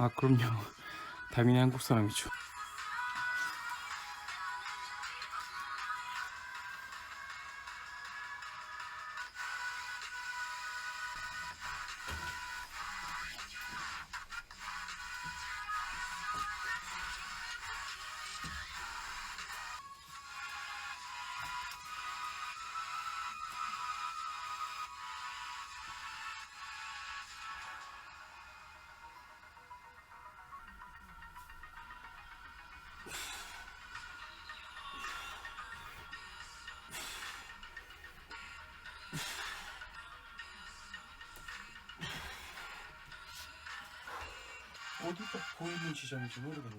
아 그럼요. 당연히 한국 사람이죠. 어디가 보이는 지점인지 모르겠네.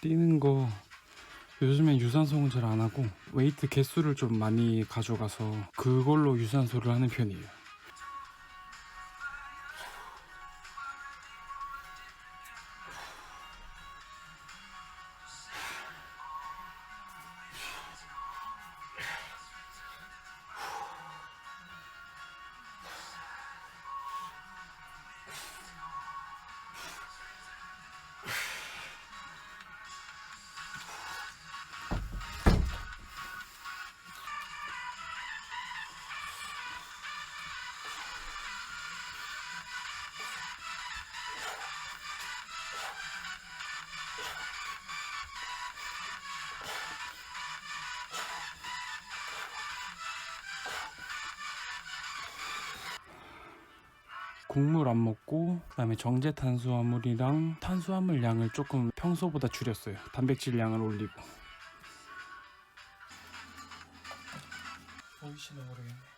뛰는 거 요즘엔 유산소는 잘 안 하고 웨이트 개수를 좀 많이 가져가서 그걸로 유산소를 하는 편이에요. 곡물 안 먹고 그다음에 정제 탄수화물이랑 탄수화물 양을 조금 평소보다 줄였어요. 단백질 양을 올리고. 보이시나 모르겠네.